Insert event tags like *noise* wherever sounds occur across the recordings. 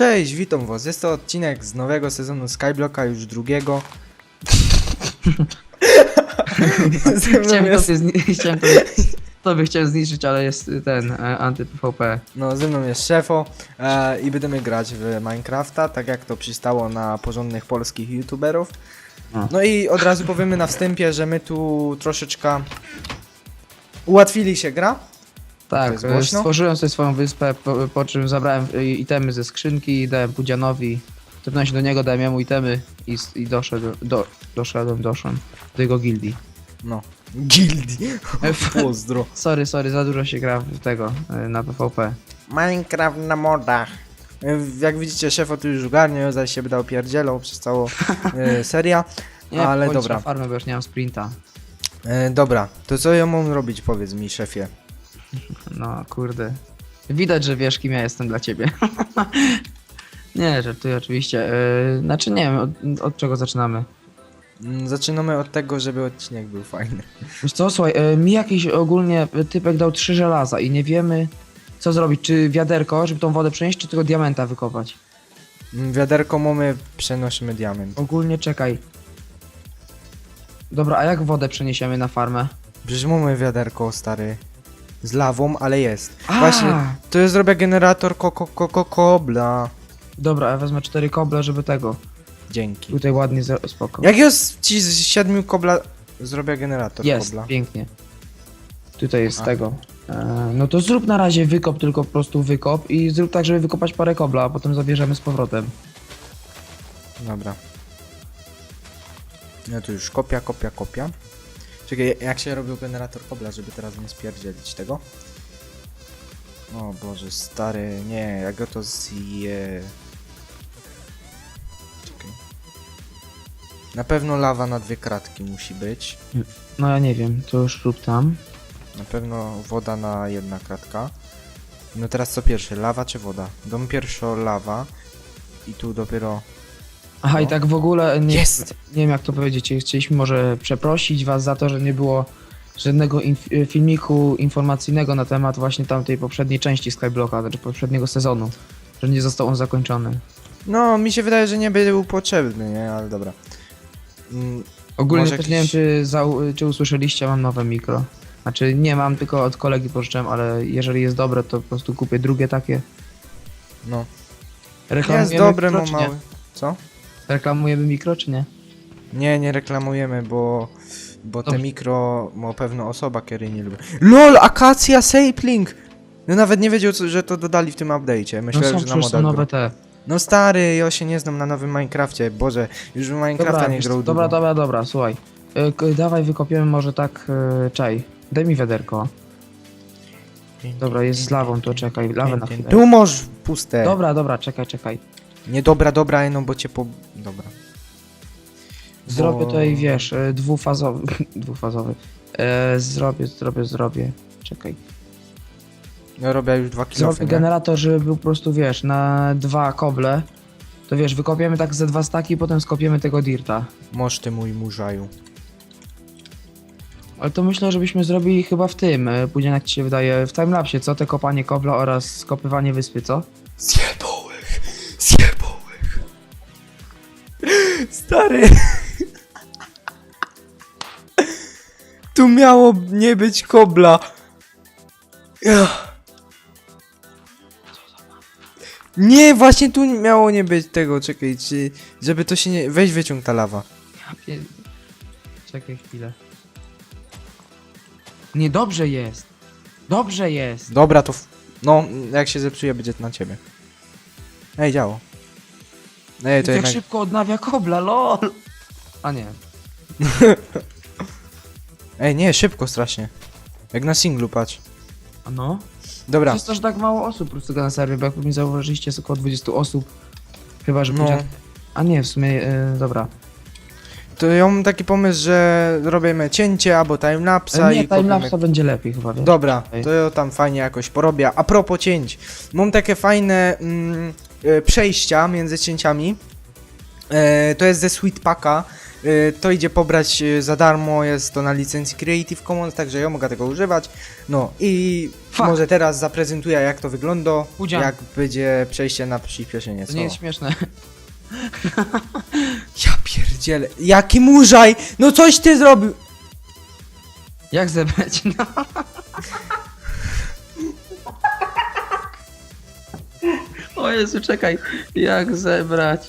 Cześć, witam was. Jest to odcinek z nowego sezonu Skyblocka, już drugiego. *laughs* Chciałem jest, tobie, zni- *laughs* chciałem tobie, tobie chciałem zniszczyć, ale jest ten e, anty-PvP. no, ze mną jest Szefo e, i będziemy grać w Minecrafta, tak jak to przystało na porządnych polskich youtuberów. No i od razu powiemy na wstępie, że my tu troszeczkę ułatwili się gra. To Tak, jest głośno? stworzyłem sobie swoją wyspę, po, po czym zabrałem y, itemy ze skrzynki, dałem Pudzianowi, trudno się do niego, dałem jemu itemy i, i doszedł, do, doszedłem, doszłem do jego gildii. No. Gildii. *laughs* Pozdro. Sorry, sorry, za dużo się gra w tego, e, na PvP. Minecraft na modach. E, Jak widzicie, Szefo tu już ogarniał, zaś się będę opierdzielał przez całą *laughs* e, seria. Nie, Ale dobra. na farmę, bo już nie mam sprinta. E, dobra, to co ja mam robić, powiedz mi, szefie. No, kurde. Widać, że wiesz, kim ja jestem dla ciebie. *laughs* nie, żartuję oczywiście. E, znaczy, nie wiem, od, od czego zaczynamy. Mm, Zaczynamy od tego, żeby odcinek był fajny. Wiesz co, słuchaj, e, mi jakiś ogólnie typek dał trzy żelaza i nie wiemy, co zrobić. Czy wiaderko, żeby tą wodę przenieść, czy tylko diamenta wykopać? Mm, Wiaderko mamy, przenosimy diament. Ogólnie czekaj. Dobra, a jak wodę przeniesiemy na farmę? Przecież mamy wiaderko, stary. Z lawą, ale jest. A! Właśnie, to ja zrobię generator koko koko kobla. Dobra, ja wezmę cztery koble, żeby tego. Dzięki. Tutaj ładnie zro- spoko. Jak ja z- ci z siedmiu kobla zrobię generator Jest, kobla? pięknie. Tutaj jest A. tego. E, no to zrób na razie wykop, tylko po prostu wykop i zrób tak, żeby wykopać parę kobla, a potem zabierzemy z powrotem. Dobra. No to już kopia, kopia, kopia. Czekaj, jak się robił generator kobla, żeby teraz nie spierdzielić tego? O Boże, stary, nie, jak go to zje... Czekaj. Na pewno lawa na dwie kratki musi być. No ja nie wiem, to już rób tam. Na pewno woda na jedna kratka. No teraz co pierwsze, lawa czy woda? Dom pierwszo lawa. I tu dopiero... Aha, No. i tak w ogóle nie, Jest! nie wiem jak to powiedzieć. Chcieliśmy może przeprosić was za to, że nie było żadnego inf- filmiku informacyjnego na temat właśnie tamtej poprzedniej części Skyblocka, znaczy poprzedniego sezonu. Że nie został on zakończony. No, mi się wydaje, że nie był potrzebny, nie? Ale dobra. Mm, Ogólnie też jakiś- nie wiem, czy, czy usłyszeliście, mam nowe mikro. Znaczy nie mam, tylko od kolegi pożyczyłem, ale jeżeli jest dobre, to po prostu kupię drugie takie. no. Reklamujemy Jest dobre, nie? mały. Co? Reklamujemy mikro, czy nie? Nie, nie reklamujemy, bo... Bo te Dobrze. mikro ma pewna osoba, który nie lubi. LOL, akacja sapling! No nawet nie wiedział, co, że to dodali w tym update'cie. No Myślałem, są że na przecież są modach nowe te. No stary, ja się nie znam na nowym Minecrafcie. Boże, już w Minecrafta Dobra, nie wiesz grał dobra, długo. dobra, dobra, słuchaj. Y, k- dawaj wykopiemy może tak y, czaj. Daj mi wiaderko. Dobra, jest z lawą, to czekaj, lawę na chwilę. Tu możesz puste. Dobra, dobra, czekaj, czekaj. Nie dobra, dobra, no bo cię po... Dobra. Zrobię Bo- tutaj, wiesz, y, dwufazowy, *laughs* dwufazowy. E, zrobię, zrobię, zrobię. Czekaj. Ja robię już dwa kilofy, Zrobię generator, żeby był po prostu, wiesz, na dwa koble. To wiesz, wykopiemy tak ze dwa staki, potem skopiemy tego dirta. Moż ty mój murzaju. Ale to myślę, żebyśmy zrobili chyba w tym, y, później jak ci się wydaje, w timelapsie, co? Te kopanie kobla oraz skopywanie wyspy, co? *laughs* Zjebałych! Stary! *laughs* Tu miało nie być kobla. Nie, właśnie tu miało nie być tego, czekaj, czy, żeby to się nie... Weź wyciąg ta lawa. Ja. Czekaj chwilę. Nie, dobrze jest. Dobrze jest. Dobra, to... W... No, jak się zepsuje, będzie to na ciebie. Ej, działo. Ej, to tak jednak... szybko odnawia kobla, lol. A nie. *laughs* Ej, nie, szybko strasznie. Jak na singlu, patrz. A no? Dobra, Przez to, że tak mało osób po prostu gra na serwie, bo jak mi zauważyliście, jest około 20 osób. Chyba, że no. no. A nie, w sumie, y, dobra. To ja mam taki pomysł, że robimy cięcie albo timelapsa E, nie, i kopiemy... timelapsa będzie lepiej chyba, wiesz? Dobra, to ja tam fajnie jakoś porobię. A propos cięć. Mam takie fajne mm, e, przejścia między cięciami. E, to jest ze Sweet Packa. y, to idzie pobrać za darmo, jest to na licencji Creative Commons, także ja mogę tego używać. No i Fuck. może teraz zaprezentuję jak to wygląda, Udział. jak będzie przejście na przyspieszenie. To nie jest śmieszne. *laughs* Ja pierdzielę, jaki murzaj! No coś ty zrobił! Jak zebrać? *laughs* No. O Jezu, czekaj. Jak zebrać?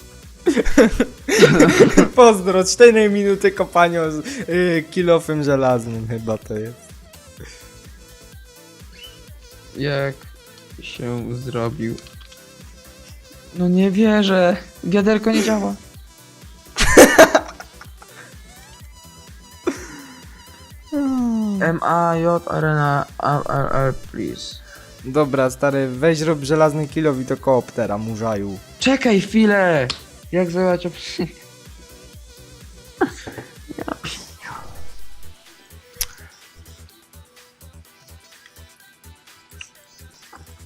*laughs* Pozdro, 4 minuty kopania z y, kilofem żelaznym chyba to jest. Jak się zrobił? No nie wierzę. Wiaderko nie działa. *laughs* M-A-J Arena RRR please. Dobra, stary, weź rób żelazny kilof i to kooptera, murzaju. Czekaj chwilę! Jak op... *laughs*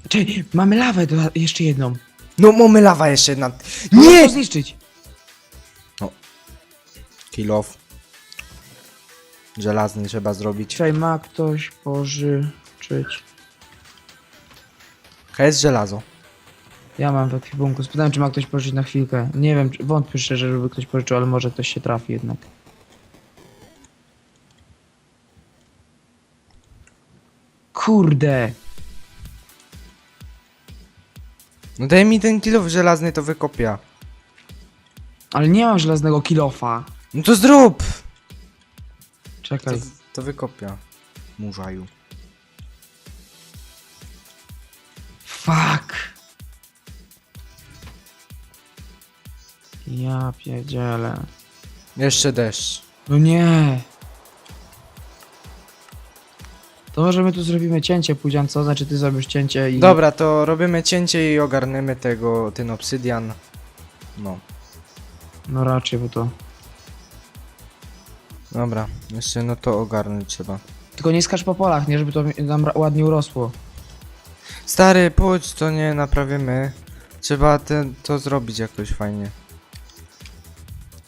Czekaj, mamy lawę do, jeszcze jedną. No mamy lawa jeszcze jedna. Nie! to zniszczyć. Kilof. Żelazny trzeba zrobić. Czekaj, ma ktoś pożyczyć. Jest żelazo. Ja mam w ekwipunku. Spytałem, czy ma ktoś pożyczyć na chwilkę. Nie wiem, czy- wątpię szczerze, żeby ktoś pożyczył, ale może ktoś się trafi jednak. Kurde! No daj mi ten kilof żelazny, to wykopia. Ale nie mam żelaznego kilofa. No to zrób! To, Czekaj. to wykopia. Murzaju. Ja pierdzielę. Jeszcze deszcz. No nie! To może my tu zrobimy cięcie, Pudzian, co? Znaczy ty zrobisz cięcie i... Dobra, to robimy cięcie i ogarniemy tego, ten obsydian. No. No raczej, bo to... Dobra, jeszcze no to ogarnąć trzeba. Tylko nie skacz po polach, nie? Żeby to mi- nam ra- ładnie urosło. Stary, pójdź, to nie naprawimy. Trzeba ten, to zrobić jakoś fajnie.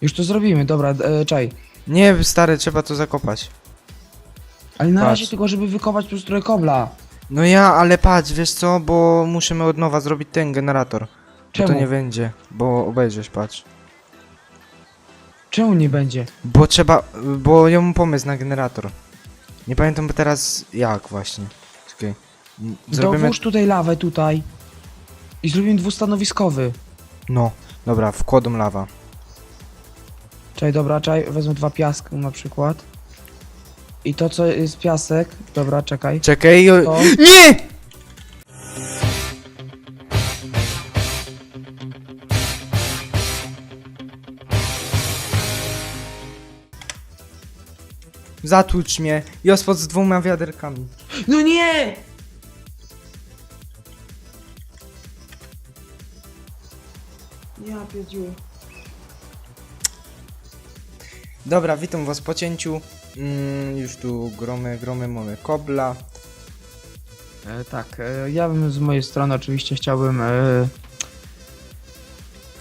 Już to zrobimy, dobra, e, czaj. Nie, stary, trzeba to zakopać. Ale na Patrz. razie tylko, żeby wykopać tu trochę kobla. No ja, ale patrz, wiesz co, bo musimy od nowa zrobić ten generator. Bo Czemu? to nie będzie, bo obejrzysz, patrz. Czemu nie będzie? Bo trzeba, bo ja mam pomysł na generator. Nie pamiętam teraz jak właśnie. Czekaj. M, Zrobimy... Dowłóż tutaj lawę, tutaj. I zrobimy dwustanowiskowy. No, dobra, wkładą lawa. Czaj, dobra, czaj, wezmę dwa piaski na przykład. I to, co jest piasek, dobra, czekaj. Czekaj, o... To... Nie! Zatłucz mnie, Jospod z dwoma wiaderkami. No nie! Ja pierdziłem. Dobra, witam was po cięciu. Mm, już tu gromy, gromy mamy kobla. E, tak, e, ja bym z mojej strony oczywiście chciałbym e,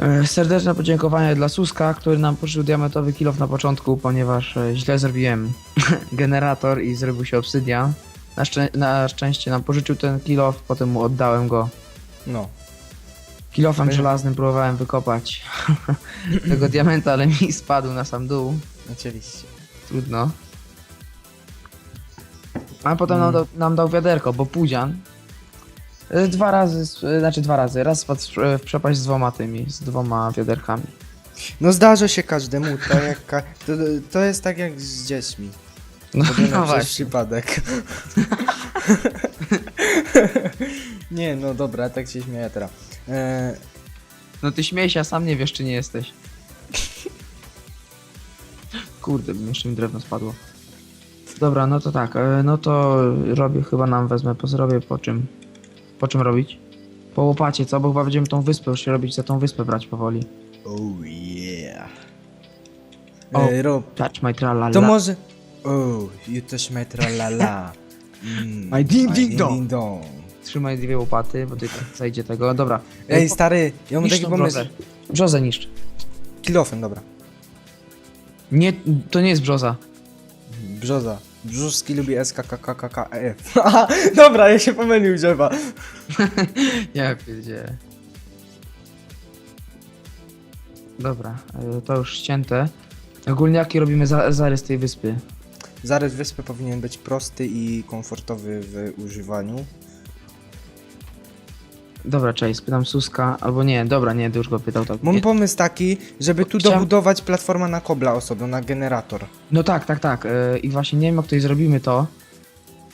e, serdeczne podziękowanie dla Suska, który nam pożyczył diamentowy kilof na początku, ponieważ e, źle zrobiłem *laughs* generator i zrobił się obsydian. Na, szczę na szczęście nam pożyczył ten kilof, potem mu oddałem go. No. Kilofem żelaznym próbowałem wykopać *laughs* tego diamenta, ale mi spadł na sam dół. Oczywiście. Trudno. A potem nam, dał, nam dał wiaderko, bo Pudzian y, dwa razy, y, znaczy dwa razy, raz spadł w w przepaść z dwoma tymi, z dwoma wiaderkami. No zdarza się każdemu, tak jak ka to, to jest tak jak z dziećmi. No, no przez właśnie. przypadek. *laughs* nie, no dobra, tak się śmieję teraz. E, No ty śmiej się, a sam nie wiesz czy nie jesteś. Kurde, jeszcze mi drewno spadło. Dobra, no to tak, e, no to robię, chyba nam wezmę, po zrobię po czym? Po czym robić? Po łopacie, co? Bo chyba będziemy tą wyspę już się robić, za tą wyspę brać powoli. oh yeah. O. E, rob, Touch my tralala. to może... Oh, you touch my tralala. *laughs* Mm, My ding ding dong. ding dong. Trzymaj dwie łopaty, bo tutaj tak zajdzie tego. Dobra. Ej, stary, ja mam niszcz taki tą pomysł. brzozę. Brzozę niszcz. Kilofem, dobra. Nie, to nie jest brzoza. Brzoza. Brzuski lubi SKKKKF. Aha, *laughs* dobra, ja się pomylił, drzewa. *laughs* Ja pierdzielę. Dobra, e, to już ścięte. Ogólnie jaki robimy za, zarys tej wyspy? Zarys wyspy powinien być prosty i komfortowy w używaniu. Dobra, cześć, spytam Suska, albo nie, dobra, nie, to już go pytał tak. Mam pomysł taki, żeby tu Chciałem- dobudować platformę na kobla osobno, na generator. No tak, tak, tak. e, I właśnie nie wiem, jak tutaj zrobimy to.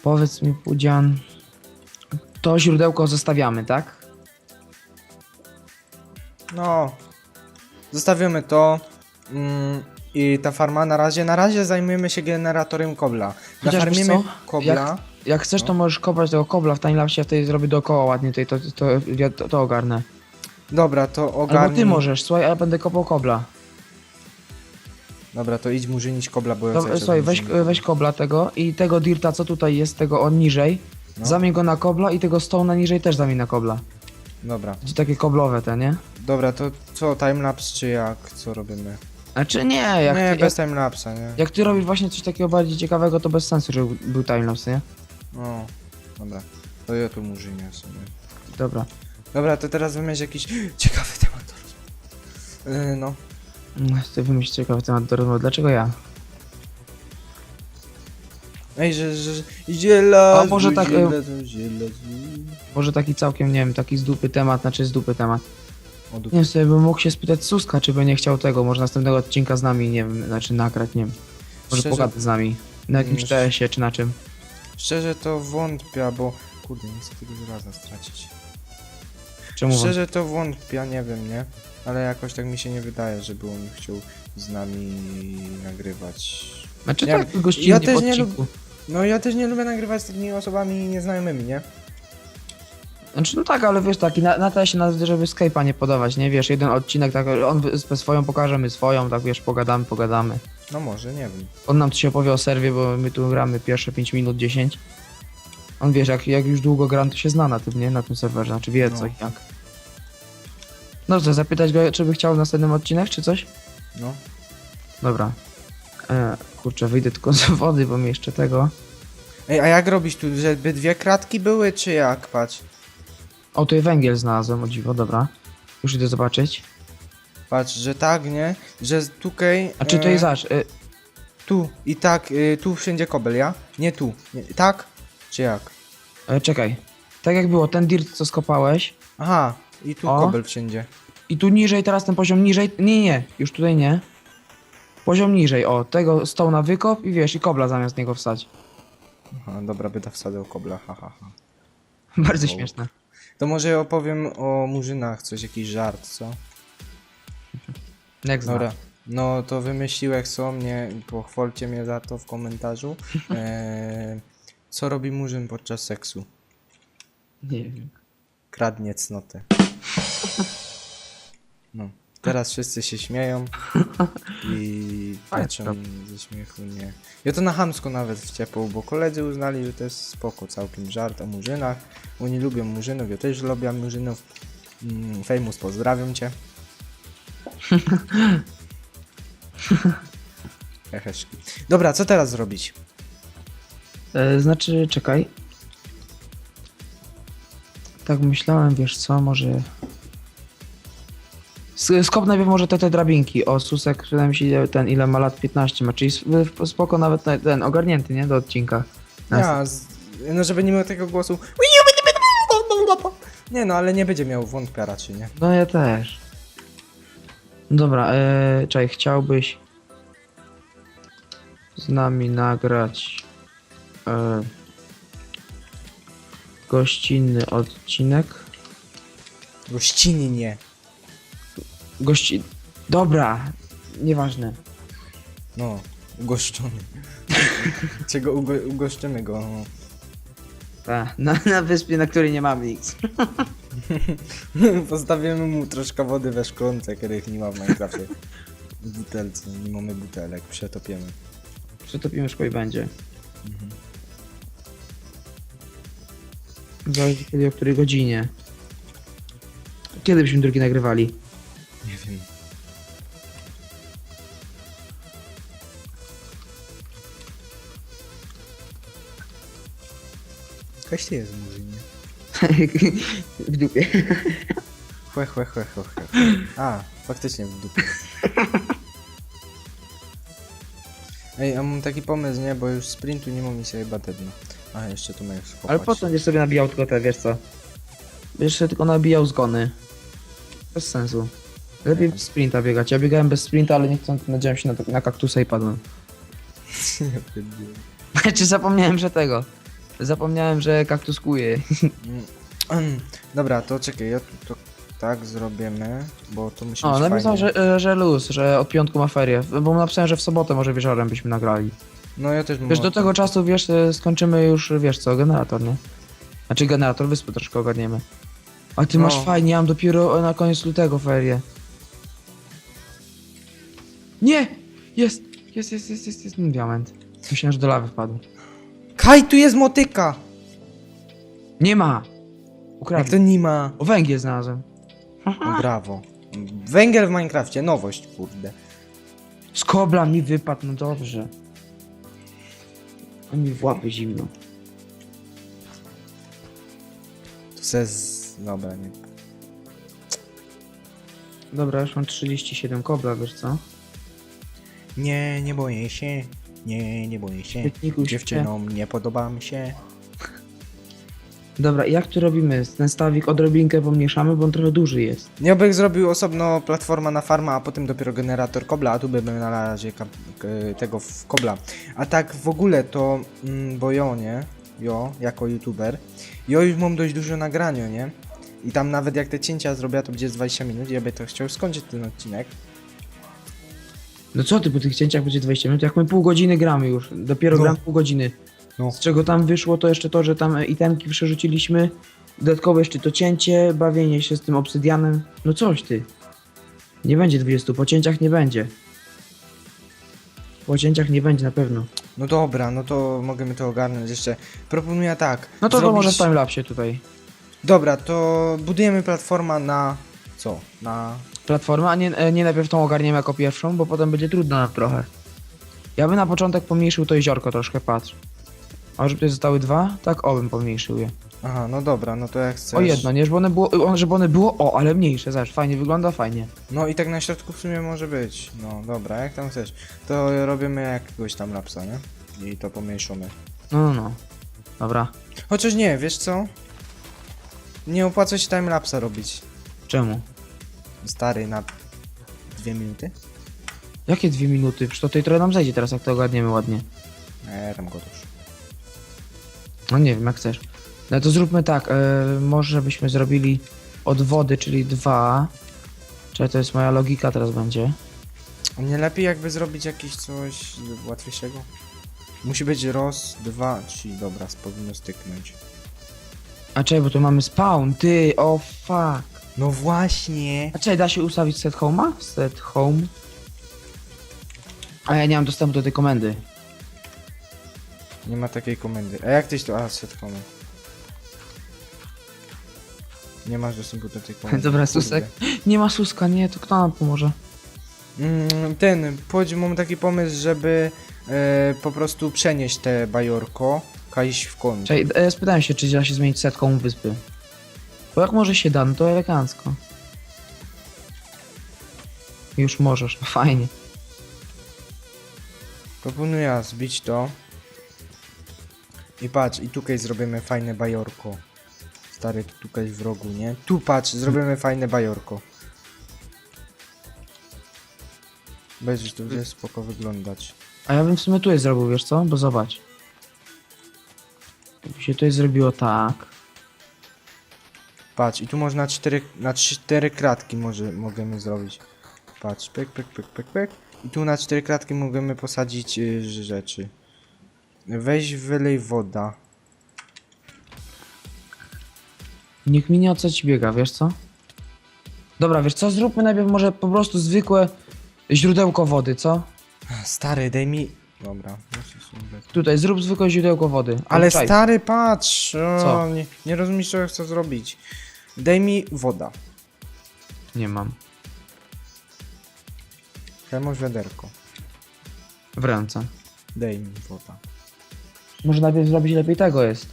Powiedz mi, Pudzian. To źródełko zostawiamy, tak? No. Zostawimy to. Mm, I ta farma na razie, na razie zajmujemy się generatorem kobla. Chociaż wiesz Nafarmimy co? kobla. Jak chcesz, to No. możesz kopać tego kobla w timelapsie, ja wtedy zrobię dookoła ładnie tutaj, to, to, ja to, to ogarnę. Dobra, to ogarnij. Albo ty możesz, słuchaj, a ja będę kopał kobla. Dobra, to idź murzynić kobla, bo ja To, cały czas słuchaj, weź, murzynię. weź kobla tego i tego dirta, co tutaj jest, tego on niżej. No. Zamień go na kobla i tego stone'a niżej też zamień na kobla. Dobra. Będzie takie koblowe te, nie? Dobra, to co, timelapse czy jak? Co robimy? Znaczy nie, jak, nie, ty, bez jak, timelapsa, nie? jak ty robisz właśnie coś takiego bardziej ciekawego, to bez sensu, żeby był timelapse, nie? No, dobra. To ja tu murzynię sobie. Dobra. Dobra, to teraz wymyśl jakiś ciekawy temat do rozmowy. Yy, no. Mm, Ty wymyśl ciekawy temat do rozmowy. Dlaczego ja? Ej, że, że, że A może tak, y-. Może taki całkiem, nie wiem, taki z dupy temat, znaczy z dupy temat. O, Nie wiem, sobie bym mógł się spytać Suska, czy by nie chciał tego, może następnego odcinka z nami, nie wiem, znaczy nagrać, nie wiem. Może Szczerze- pogadać z nami. Na jakimś TS-ie, czy na czym. Szczerze to wątpię, bo... Kurde, nie chcę tego żelaza stracić. Czemu? wam- Szczerze to wątpię, nie wiem, nie? Ale jakoś tak mi się nie wydaje, żeby on chciał z nami nagrywać. Znaczy nie tak, gościnnie ja w też nie odcinku. No ja też nie lubię nagrywać z takimi osobami nieznajomymi, nie? Znaczy no tak, ale wiesz, taki na, na TS-ie nawet, żeby Skype'a nie podawać, nie? Wiesz, jeden odcinek, tak, on wy- swoją pokaże, my swoją, tak wiesz, pogadamy, pogadamy. No może, nie wiem. On nam się opowie o serwie, bo my tu gramy pierwsze 5 minut, 10. On wiesz, jak, jak już długo gram, to się zna na tym, nie? Na tym serwerze, znaczy wie No. co i jak. No co, zapytać go, czy by chciał w następnym odcinek, czy coś? No. Dobra. E, kurczę, wyjdę tylko z wody, bo mi jeszcze tego... Ej, a jak robić tu, żeby dwie kratki były, czy jak? Patrz. O, tutaj węgiel znalazłem, o dziwo, dobra. Już idę zobaczyć. Patrz, że tak, nie? Że tutaj... A czy to jest e, aż... E, Tu i tak, y, tu wszędzie kobel, ja? Nie tu. Nie, tak? Czy jak? e, czekaj. Tak jak było, ten dirt, co skopałeś, Aha, i tu O. kobel wszędzie. I tu niżej, teraz ten poziom niżej. Nie, nie, już tutaj nie. Poziom niżej, o, tego stoł na wykop i wiesz, i kobla zamiast niego wstać. Aha, dobra, będę wsadzał kobla, ha, ha, ha. *laughs* Bardzo O. śmieszne. To może opowiem o murzynach, coś, jakiś żart, co? Jak. Dobra. No to wymyśliłeś co mnie, pochwalcie mnie za to w komentarzu. *laughs* E, co robi murzyn podczas seksu? Nie wiem. Kradnie cnotę. No. Teraz wszyscy się śmieją i *laughs* patrzą ze śmiechu nie. Ja to na chamsko nawet wciepał, bo koledzy uznali, że to jest spoko, całkiem żart o murzynach. Oni lubią murzynów, ja też lubię murzynów. Mm, Famous, pozdrawiam cię. Heheszki. Dobra, co teraz zrobić? E, znaczy, czekaj. Tak myślałem, wiesz co, może... S- Skop najpierw może te, te drabinki. O, Susek, wydaje mi się, ile ten, ile ma lat 15 ma, czyli spoko nawet ten, ten ogarnięty, nie, do odcinka. Ja, z, no żeby nie miał tego głosu. Nie no, ale nie będzie miał wątpia raczej, nie? No ja też. Dobra, e, czekaj, chciałbyś z nami nagrać e, gościnny odcinek. Gościnnie. Gości... Dobra, nieważne. No, ugoszczony. *laughs* Czego ugo ugoszczymy go? Ta, na, na wyspie, na której nie mamy nic. *laughs* Postawimy mu troszkę wody we szklance, których nie ma w Minecrafcie. W butelce, nie mamy butelek, przetopiemy. Przetopimy szkło i będzie. Zależy kiedy, o której godzinie. Kiedy byśmy drugi nagrywali? Ty jest murzynie. *laughs* w dupie. Chłe, chłe, chłe, chłe, chłe. A, faktycznie w dupie. Ej, a mam taki pomysł, nie? Bo już sprintu nie mam i sobie badedno. A, jeszcze tu możesz Ale po co będziesz sobie nabijał tylko te, wiesz co? Będziesz sobie tylko nabijał zgony. Bez sensu. Lepiej w sprinta biegać. Ja biegałem bez sprinta, ale nie chcąc nadziałem się na, na kaktusa i padłem. *laughs* *laughs* Czy zapomniałem, że tego? Zapomniałem, że kaktus kuje. Mm, *clears throat* Dobra, to czekaj, ja to tak zrobimy, bo to musi O, być napisał, fajnie. że, e, że luz, że od piątku ma ferie. Bo napisałem, że w sobotę może wieczorem byśmy nagrali. No ja też mam Wiesz, do tego czasu, wiesz, e, skończymy już, wiesz co, generator, nie? Znaczy generator, wyspy troszkę ogarniemy. A ty No. masz fajnie, ja mam dopiero na koniec lutego ferie. Nie! Jest! Jest, jest, jest, jest, jest diament. Myślałem, że do lawy wpadł. Kaj, tu jest motyka! Nie ma! Jak to nie ma? O węgiel znalazłem. No, brawo. Węgiel w Minecrafcie, nowość, kurde. Z kobla mi wypadł, no dobrze. A mi w łapy zimno. To se z... Dobra, nie. Dobra, już mam 37 kobla, wiesz co? Nie, nie boję się. Nie, nie boję się. Świetniku, Dziewczynom nie podoba mi się. Dobra, jak tu robimy? Ten stawik odrobinkę pomniejszamy, bo on trochę duży jest. Ja bym zrobił osobno platforma na farma, a potem dopiero generator kobla, a tu bym na razie kap- k- tego w kobla. A tak w ogóle to, mm, bo jo, nie? Jo, jako youtuber, jo już mam dość dużo nagrania, nie? I tam nawet jak te cięcia zrobię, to będzie z 20 minut, ja bym to chciał skończyć ten odcinek. No co ty, po tych cięciach będzie 20 minut? Jak my pół godziny gramy już, dopiero No. gram pół godziny. No. Z czego tam wyszło to jeszcze to, że tam e, itemki przerzuciliśmy, dodatkowo jeszcze to cięcie, bawienie się z tym obsydianem. No coś ty. Nie będzie 20, po cięciach nie będzie. Po cięciach nie będzie na pewno. No dobra, no to możemy to ogarnąć jeszcze. Proponuję tak. No to to zrobić- może w timelapsie tutaj. Dobra, to budujemy platforma na... Co? Na... Platformę, a nie, e, nie najpierw tą ogarniemy jako pierwszą, bo potem będzie trudno nam trochę. Ja bym na początek pomniejszył to jeziorko troszkę, patrz. A żeby tutaj zostały dwa? Tak, o bym pomniejszył je. Aha, no dobra, no to jak chcesz. O jedno, nie? Żeby one było, o, żeby one było, o, ale mniejsze, zobacz, fajnie wygląda, fajnie. No i tak na środku w sumie może być. No dobra, jak tam chcesz. To robimy jakiegoś tam lapsa, nie? I to pomniejszymy. No, no, no. Dobra. Chociaż nie, wiesz co? Nie opłaca się timelapsa robić. Czemu? Stary, na dwie minuty? Jakie dwie minuty? Przecież to tutaj trochę nam zejdzie teraz, jak to ogarniemy ładnie. Eee, tam go już. No nie wiem, jak chcesz. No to zróbmy tak, e, może byśmy zrobili od wody, czyli dwa. Czekaj, to jest moja logika teraz będzie. A nie lepiej jakby zrobić jakieś coś łatwiejszego? Musi być roz, dwa, trzy, dobra, powinno styknąć. A czekaj, bo tu mamy spawn, ty, o fuck. No właśnie! A czekaj, da się ustawić set home'a? Set home. A ja nie mam dostępu do tej komendy. Nie ma takiej komendy. A jak tyś to... A, set home. Nie masz dostępu do tej komendy. Dobra. Susek. Nie ma Suska, nie, to kto nam pomoże? Mm, ten, powiedz, mam taki pomysł, żeby e, po prostu przenieść te bajorko, kajś w kąt. Czekaj, e, spytałem się, czy da się zmienić set home wyspy. Bo jak może się da, no to elegancko. Już możesz, no *laughs* fajnie. Proponuję zbić to. I patrz, i tutaj zrobimy fajne bajorko. Stary, tutaj w rogu, nie? Tu patrz, zrobimy fajne bajorko. Będziesz to będzie spoko wyglądać. A ja bym w sumie tutaj zrobił, wiesz co? Bo zobacz. Się tutaj zrobiło tak. Patrz, i tu można cztery, na cztery kratki może, możemy zrobić. Patrz, pyk, pyk, pyk, pyk, pyk. I tu na cztery kratki możemy posadzić y, rzeczy. Weź wylej woda. Niech mi nie o co ci biega, wiesz co? Dobra, wiesz co? Zróbmy najpierw może po prostu zwykłe źródełko wody, co? Stary, daj mi... Dobra. muszę sobie dać. Tutaj, zrób zwykłe źródełko wody. Ale Czaj. stary, patrz! O, Co? Nie, nie rozumiesz, co ja chcę zrobić. Daj mi woda. Nie mam. Chemo wiaderko. W ręce. Daj mi woda. Może najpierw zrobić lepiej tego jest.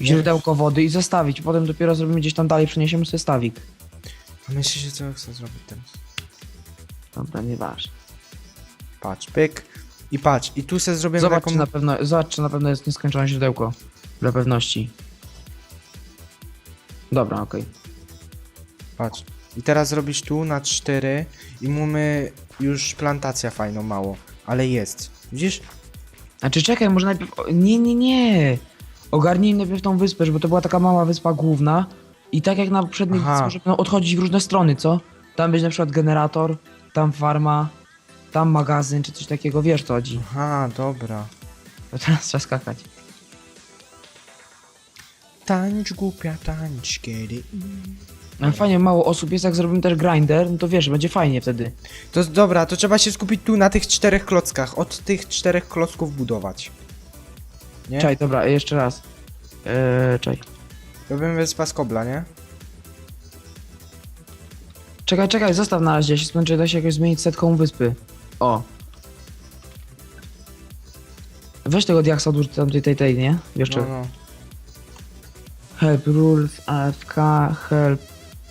źródełko wody i zostawić. Potem dopiero zrobimy gdzieś tam dalej, przeniesiemy sobie stawik. A myślicie, co ja chcę zrobić teraz? Dobra, nieważne. Patrz, pyk. I patrz, i tu se zrobimy Zobacz, taką... czy na pewno, zobacz, czy na pewno jest nieskończone źródełko. Dla pewności. Dobra, okej. Patrz. I teraz zrobisz tu na 4 i mamy już plantacja fajną mało. Ale jest. Widzisz? Znaczy czekaj, może najpierw... o, Nie, nie, nie! Ogarnijmy najpierw tą wyspę, żeby to była taka mała wyspa główna. I tak jak na poprzednich Aha. wyspach, żeby no, odchodzić w różne strony, co? Tam będzie na przykład generator, tam farma, tam magazyn, czy coś takiego, wiesz co chodzi. Aha, dobra. To teraz trzeba skakać. Tańcz głupia, tańcz kiedy... No fajnie, mało osób jest, jak zrobimy też grinder, no to wiesz, będzie fajnie wtedy. To dobra, to trzeba się skupić tu na tych czterech klockach. Od tych czterech klocków budować. Nie? Czaj, dobra, jeszcze raz. Eee, czaj. Robimy wyspa z kobla, nie? Czekaj, czekaj, zostaw na razie, ja się czy da się jakoś zmienić setką wyspy. O. Weź tego diaksa odłóż tam tej, tej, tej, nie? Wiesz No, no. Help rules, AFK, help,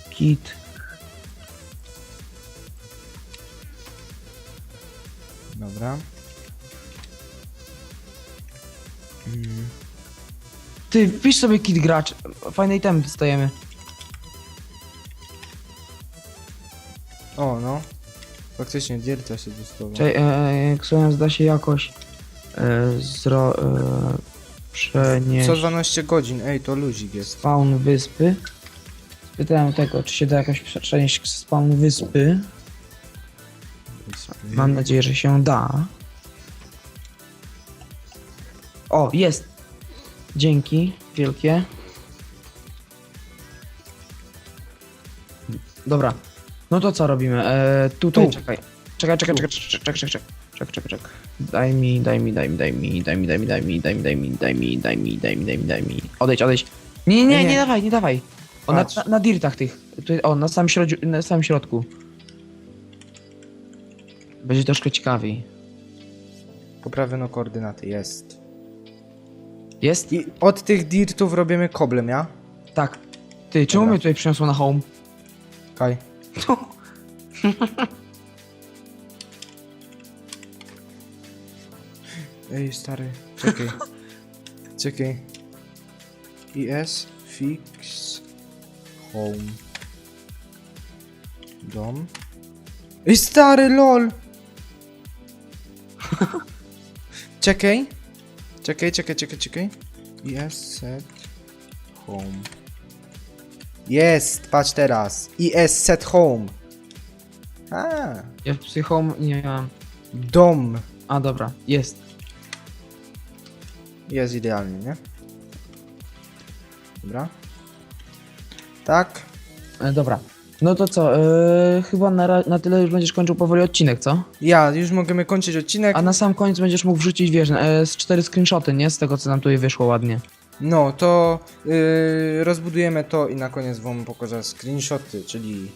kit. Dobra. Mm. Ty, wpisz sobie kit gracz, fajne itemy dostajemy. O, no. Faktycznie, Dirta się dostało. Czekaj, e, Xenos da się jakoś e, zro... E, przenieść Co 12 godzin, ej, to luzik jest. spawn wyspy. Spytałem tego, czy się da jakoś prze- przenieść spawn wyspy. Mam nadzieję, że się da. O, jest! Dzięki, wielkie. Dobra. No to co robimy? E, tutaj, Tu. czekaj. Czekaj, czekaj, czekaj, czekaj, czekaj, czekaj, czekaj, czekaj, czekaj. Daj mi, daj mi, daj mi, daj mi, daj mi, daj mi, daj mi, daj mi, daj mi, daj mi, daj mi, daj mi, daj mi, daj mi. Odejdź, odejdź. Nie, nie, nie, Nie. nie dawaj, nie dawaj. O, na, Patrz. na, na dirtach tych. Tutaj, o, na samym, środziu, na samym środku. Będzie troszkę ciekawiej. Poprawiono koordynaty, jest. Jest? I od tych dirtów robimy koblem, ja? Tak. Ty, czemu Dobra. mnie tutaj przyniosło na home? Kaj. Ej, stary, czekaj. czekaj. IS fix home. Dom. Ej, stary, lol! czekaj. Czekaj, czekaj, czekaj, czekaj. IS set home. Jest, patrz teraz. IS set home. A, Ja w psychom nie mam. dom. A dobra, jest. Jest idealnie, nie? Dobra. Tak. E, dobra. No to co, e, chyba na, ra- na tyle już będziesz kończył powoli odcinek, co? Ja, już możemy kończyć odcinek. A na sam koniec będziesz mógł wrzucić, wiesz, e, z cztery screenshoty, nie? Z tego, co nam tutaj wyszło ładnie. No, to yy, rozbudujemy to i na koniec wam pokażę screenshoty, czyli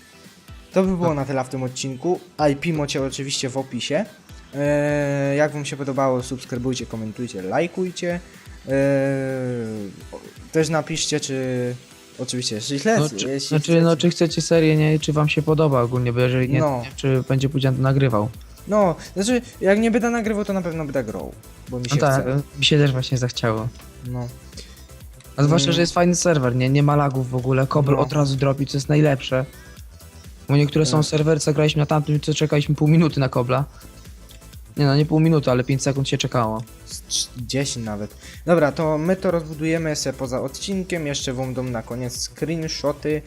to by było na tyle w tym odcinku. IP macie oczywiście w opisie. Yy, jak wam się podobało, subskrybujcie, komentujcie, lajkujcie. Yy, też napiszcie, czy oczywiście, jeśli źle, No, jeśli czy, chcecie. znaczy, no, czy chcecie serię, nie? Czy wam się podoba ogólnie, bo jeżeli nie, No. nie czy będzie Pudzian to nagrywał. No, znaczy, jak nie będę nagrywał, to na pewno będę grał, bo mi się No tak, mi się też właśnie zachciało. No. A zwłaszcza, Mm. że jest fajny serwer, nie? Nie ma lagów w ogóle, kobel No. od razu dropi, co jest najlepsze. Bo niektóre są Tak. serwery, co graliśmy na tamtym, co czekaliśmy pół minuty na kobla. Nie no, nie pół minuty, ale 5 sekund się czekało. Z trz- 10 nawet. Dobra, to my to rozbudujemy sobie poza odcinkiem, jeszcze wam dam na koniec screenshoty.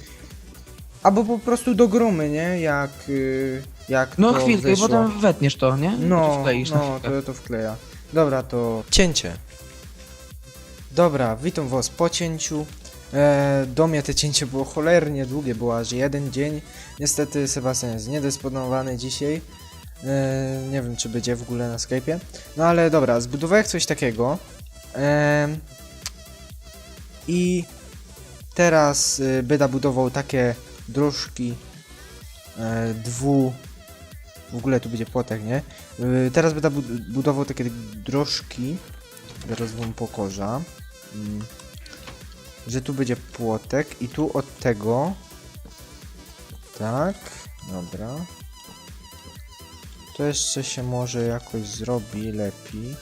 Albo po prostu do gromy, nie? Jak, y, jak No to chwilkę, i wyszło. potem wetniesz to, nie? I to No, wkleisz na no, chwilkę. to, to wkleja. Dobra, to cięcie. Dobra, witam was po cięciu. E, do mnie te cięcie było cholernie długie, było aż jeden dzień. Niestety Sebastian jest niedysponowany dzisiaj. E, nie wiem, czy będzie w ogóle na Skype'ie. No ale dobra, zbudowałem coś takiego. Em, I teraz y, będę budował takie dróżki e, dwu... W ogóle tu będzie płotek, nie? Y, teraz bud- budował takie drożki. Zaraz wam pokorza. Mm. że tu będzie płotek i tu od tego. Tak, dobra. To jeszcze się może jakoś zrobi lepiej.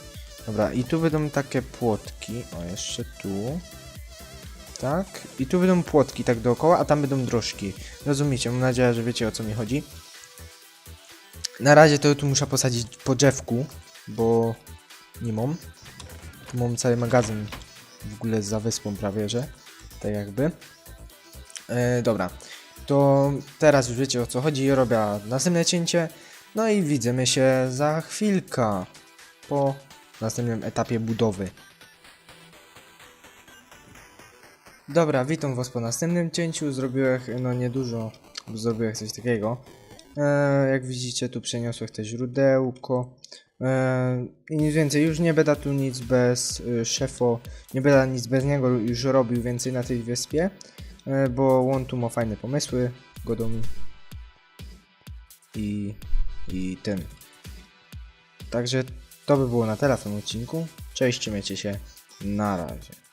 Dobra, i tu będą takie płotki. O, jeszcze tu. Tak. I tu będą płotki tak dookoła, a tam będą drożki. Rozumiecie? Mam nadzieję, że wiecie o co mi chodzi. Na razie to tu muszę posadzić po drzewku, bo nie mam. Tu mam cały magazyn w ogóle za wyspą prawie, że. Tak jakby. E, dobra. To teraz już wiecie o co chodzi. Robię następne cięcie. No i widzimy się za chwilkę. Po następnym etapie budowy. Dobra, witam was po następnym cięciu. Zrobiłem no niedużo, bo zrobiłem coś takiego. E, jak widzicie, tu przeniosłem te źródełko. E, I nic więcej, już nie będę tu nic bez y, szefo, nie będę nic bez niego już robił więcej na tej wyspie, e, bo on tu ma fajne pomysły, godą i, i ten. Także to by było na tyle w tym odcinku. Cześć, trzymajcie się, na razie.